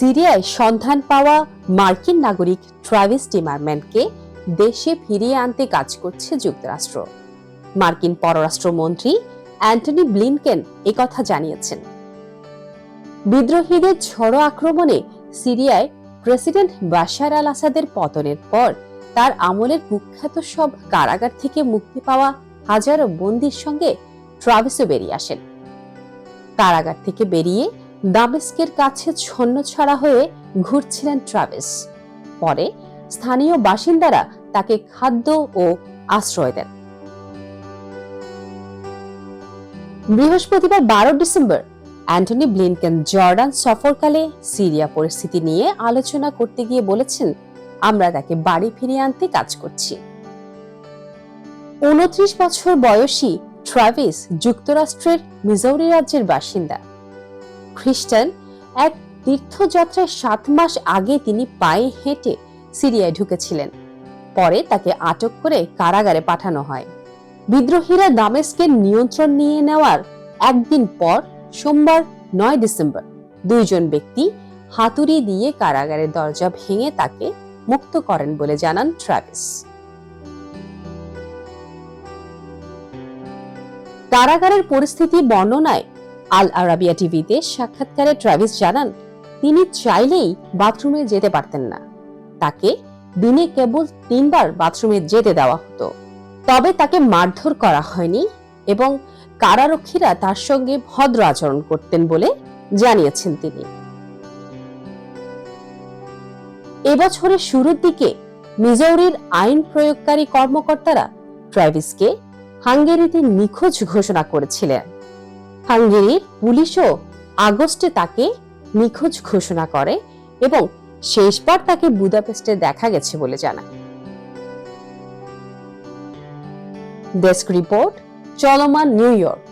সিরিয়ায় সন্ধান পাওয়া মার্কিন নাগরিক ট্রাভিস টিমারম্যানকে দেশে ফিরিয়ে আনতে কাজ করছে যুক্তরাষ্ট্র। মার্কিন পররাষ্ট্রমন্ত্রী অ্যান্টনি ব্লিনকেন একথা জানিয়েছেন। বিদ্রোহীদের ঝড়ো আক্রমণে সিরিয়ায় প্রেসিডেন্ট বাশার আল আসাদের পতনের পর তার আমলের কুখ্যাত সব কারাগার থেকে মুক্তি পাওয়া হাজারো বন্দির সঙ্গে ট্রাভিসও বেরিয়ে আসেন। কারাগার থেকে বেরিয়ে দামেস্কের কাছে ছন্ন ছড়া হয়ে ঘুরছিলেন ট্রাভিস। পরে স্থানীয় বাসিন্দারা তাকে খাদ্য ও আশ্রয় দেন। বৃহস্পতিবার বারো ডিসেম্বর, অ্যান্টনি ব্লিনকেন জর্ডান সফরকালে সিরিয়া পরিস্থিতি নিয়ে আলোচনা করতে গিয়ে বলেছেন, আমরা তাকে বাড়ি ফিরিয়ে আনতে কাজ করছি। উনত্রিশ বছর বয়সী ট্রাভিস যুক্তরাষ্ট্রের মিজৌরি রাজ্যের বাসিন্দা। খ্রিস্টান এক তীর্থযাত্রায় সাত মাস আগে তিনি পায়ে হেঁটে সিরিয়ায় ঢুকেছিলেন। পরে তাকে আটক করে কারাগারে পাঠানো হয়। বিদ্রোহীরা দামেস্কের নিয়ন্ত্রণ নিয়ে নেওয়ার একদিন পর সোমবার, নয় ডিসেম্বর, দুইজন ব্যক্তি হাতুড়ি দিয়ে কারাগারের দরজা ভেঙে তাকে মুক্ত করেন বলে জানান ট্রাভিস। কারাগারের পরিস্থিতি বর্ণনায় আল আরাবিয়া টিভিতে সাক্ষাৎকারে ট্রাভিস জানান, তিনি চাইলেই বাথরুমে যেতে পারতেন না। তাকে দিনে কেবল তিনবার বাথরুমে যেতে দেওয়া হতো। তবে তাকে মারধর করা হয়নি এবং কারারক্ষীরা তার সঙ্গে ভদ্র আচরণ করতেন বলে জানিয়েছেন তিনি। এবছরের শুরুর দিকে মিজৌরির আইন প্রয়োগকারী কর্মকর্তারা ট্রাভিসকে হাঙ্গেরিতে নিখোঁজ ঘোষণা করেছিলেন। হাঙ্গেরির পুলিশও আগস্টে তাকে নিখোঁজ ঘোষণা করে এবং শেষবার তাকে বুদাপেস্টে দেখা গেছে বলে জানায়। ডেস্ক রিপোর্ট, চলমান নিউ ইয়র্ক।